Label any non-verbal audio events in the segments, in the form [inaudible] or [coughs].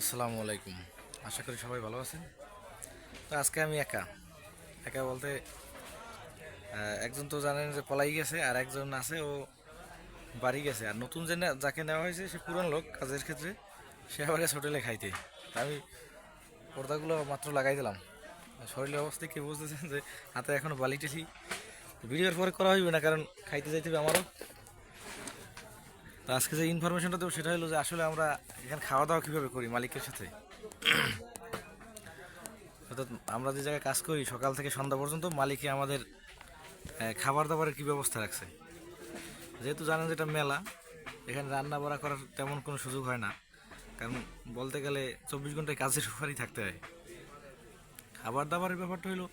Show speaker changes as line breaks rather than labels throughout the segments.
আসসালামু আলাইকুম। আশা করি সবাই ভালো আছেন। তো আজকে আমি একা। একা বলতে একজন তো জানেন যে পলাই গেছে আর একজন আছে, ও বাড়ি গেছে। আর নতুন যে যাকে নেওয়া হয়েছে, সে পুরান লোক কাজের ক্ষেত্রে। সে আবার হোটেলে খাইতে। আমি পর্দাগুলো মাত্র লাগাই দিলাম। শরীরের অবস্থা কি বুঝতেছেন যে হাতে এখনও বালি টেলি ভিডিওর পরে করা হইবে না, কারণ খাইতে যাইতে হবে আমারও। তো আজকে যে ইনফরমেশনটা দেবো সেটা হলো যে আসলে আমরা এখানে খাওয়া দাওয়া কীভাবে করি মালিকের সাথে? অর্থাৎ আমরা যে জায়গায় কাজ করি, সকাল থেকে সন্ধ্যা পর্যন্ত মালিকে আমাদের খাবার দাবারের কী ব্যবস্থা রাখছে? যেহেতু জানেন যেটা মেলা, এখানে রান্না বাড়া করার তেমন কোনো সুযোগ হয় না। কারণ বলতে গেলে চব্বিশ ঘন্টায় কাজের উপরই থাকতে হয়। খাবার দাবারের ব্যাপারটা হলো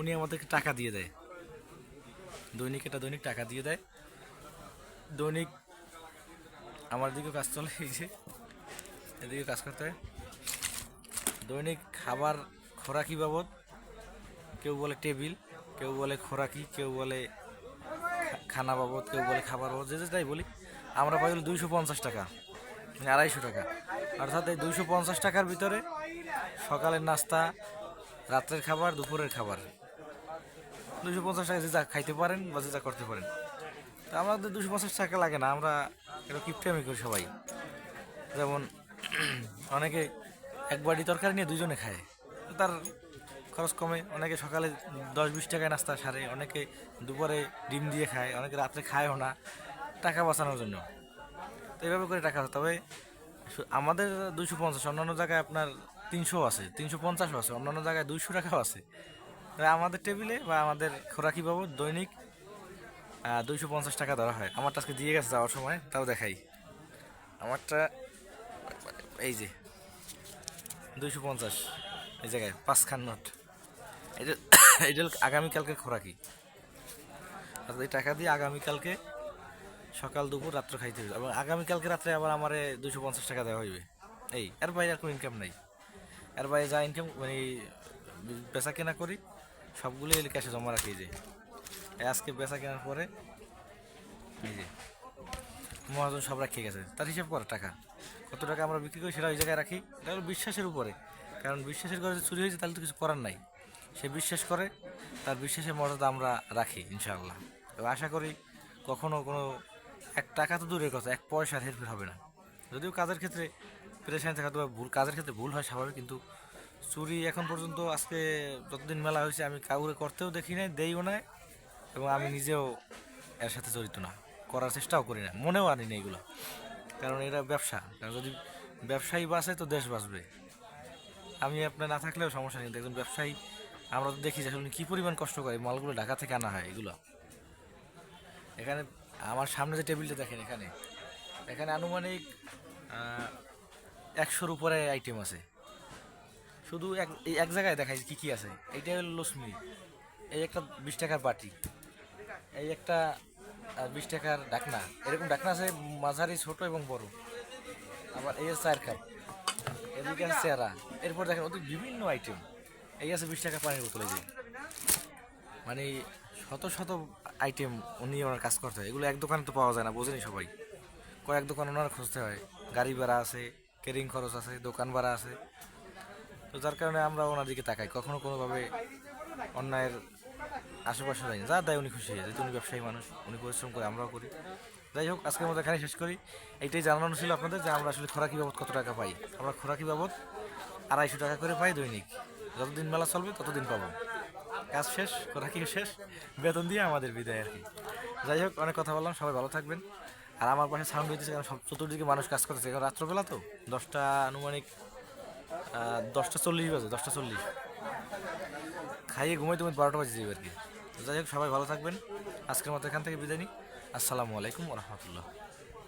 উনি আমাদেরকে টাকা দিয়ে দেয়। দৈনিক এটা দৈনিক টাকা দিয়ে দেয়। দৈনিক আমার দিকেও কাজ চলে, এই যে। এদিকে কাজ করতে হয়। দৈনিক খাবার খোরাকি বাবদ, কেউ বলে টেবিল, কেউ বলে খোরাকি, কেউ বলে খানা বাবদ, কেউ বলে খাবার বাবদ, যে যেটাই বলি। আমরা পাই হলো দুইশো পঞ্চাশ টাকা মানে আড়াইশো টাকা। অর্থাৎ এই দুইশো পঞ্চাশ টাকার ভিতরে সকালের নাস্তা, রাত্রের খাবার, দুপুরের খাবার। দুইশো পঞ্চাশ টাকা যে যা খাইতে পারেন বা যে যা করতে পারেন। আমাদের দুশো পঞ্চাশ টাকা লাগে না, আমরা এটা কিপটামি করি সবাই। যেমন [clears throat] অনেকে এক বাড়ি তরকারি নিয়ে দুজনে খায়। তার খরচ কমে, অনেকে সকালে দশ বিশ টাকায় নাস্তা সারে, অনেকে দুপুরে ডিম দিয়ে খায়, অনেকে রাত্রে খায়ও না, টাকা বাঁচানোর জন্য। তো এইভাবে করে টাকা তবে আমাদের দুশো পঞ্চাশ, অন্যান্য জায়গায় আপনার তিনশো আছে, তিনশো পঞ্চাশও আছে, অন্যান্য জায়গায় দুইশো টাকাও আছে। আমাদের টেবিলে বা আমাদের খোরাকি বাবদ দৈনিক দুইশো পঞ্চাশ টাকা দেওয়া হয়। আমারটা আজকে দিয়ে গেছে যাওয়ার সময়, তাও দেখাই। আমারটা এই যে, দুইশো পঞ্চাশ, এই জায়গায়, পাঁচখান নোট। এটা [coughs] হলো আগামীকালকে খোরাকি। অর্থাৎ এই টাকা দিয়ে আগামীকালকে সকাল, দুপুর, রাত্র খাইতে হবে এবং আগামীকালকে রাত্রে আবার আমার দুশো পঞ্চাশ টাকা দেওয়া হইবে। এই, এর বাইরে আর কোনো ইনকাম নাই। এর বাইরে যা ইনকাম মানে বেচা কেনা করি সবগুলো ক্যাশে জমা রাখি যে। আজকে বেচা কেনার পরে এই যে, মহাজন সব রাখিয়ে গেছে। তার হিসাব করে টাকা। কত টাকা আমরা বিক্রি করি সেটা ওই জায়গায় রাখি। এটা হলো বিশ্বাসের উপরে। কারণ বিশ্বাসের করে চুরি হয়েছে, তাহলে তো কিছু করার নাই। সে বিশ্বাস করে, তার বিশ্বাসের মর্যাদা আমরা রাখি, ইনশাআল্লাহ। এবং আশা করি কখনো কোনো এক টাকা তো দূরের কথা, এক পয়সার হেরফের হবে না। যদিও কাজের ক্ষেত্রে পেরেশানি থাকা তো ভুল কাজের ক্ষেত্রে ভুল হয় স্বাভাবিক, কিন্তু চুরি এখন পর্যন্ত আজকে যতদিন মেলা হয়েছে, আমি কাউরে করতেও দেখি নাই, দেইও নাই। এবং আমি নিজেও এর সাথে জড়িত না। করার চেষ্টাও করি না। মনেও আনি না এগুলো। কারণ এটা ব্যবসা। কারণ যদি ব্যবসায়ী বাঁচে তো দেশ বাঁচবে। আমি আপনার না থাকলেও সমস্যা নেই। একজন ব্যবসায়ী, আমরা তো দেখি যে আসলে কী পরিমাণ কষ্ট করে মালগুলো ঢাকা থেকে আনা হয় এগুলো। এখানে আমার সামনে যে টেবিলটা দেখেন এখানে। এখানে আনুমানিক একশোর উপরে আইটেম আছে। শুধু এক এক জায়গায় দেখাই কী কী আছে। এইটা হলো লক্ষ্মী। এই একটা বিশ টাকার বাটি। এই একটা বিশ টাকার ডাকনা। এরকম ডাকনা আছে, মাঝারি, ছোট এবং বড়। আবার এই আছে চার কাপ। এদিকে আছে চেহারা। এরপর দেখেন ওদের বিভিন্ন আইটেম এই আছে বিশ টাকা পানির বোতল যে। মানে শত শত আইটেম উনি ওনার কাজ করতে হয়। এগুলো এক দোকানে তো পাওয়া যায় না বোঝেনি সবাই। কয়েক দোকান ওনার খুঁজতে হয়। গাড়ি ভাড়া আছে কেরিং খরচ আছে, দোকান ভাড়া আছে। তো যার কারণে আমরা ওনার দিকে তাকাই। কখনো কোনোভাবে অন্যায়ের আশেপাশে যাই যা দেয় উনি খুশি হয়ে যায়। যেহেতু উনি ব্যবসায়ী মানুষ, উনি পরিশ্রম করে, আমরাও করি। যাই হোক, আজকের মতো এখানে শেষ করি। এইটাই জানানো ছিল আপনাদের যে আমরা আসলে খোরাকি বাবদ কত টাকা পাই। আমরা খোরাকি বাবদ আড়াইশো টাকা করে পাই দৈনিক। যতদিন মেলা চলবে, ততদিন পাবো। কাজ শেষ খোরাকি শেষ। বেতন দিয়ে আমাদের বিদায় আর কি। যাই হোক, অনেক কথা বললাম, সবাই ভালো থাকবেন। আর আমার পাশে সাউন্ড হইতেছে কারণ সব চতুর্দিকে মানুষ কাজ করতেছে। কারণ রাত্রবেলা তো, দশটা আনুমানিক দশটা চল্লিশ বাজে, দশটা চল্লিশ। খাইয়ে ঘুমাই তুমি বারোটা বাজে যাবে আর কি। যাই হোক সবাই ভালো থাকবেন। আজকের মতো এখান থেকে বিদায় নিই। আসসালামু আলাইকুম রহমতুল্লাহ।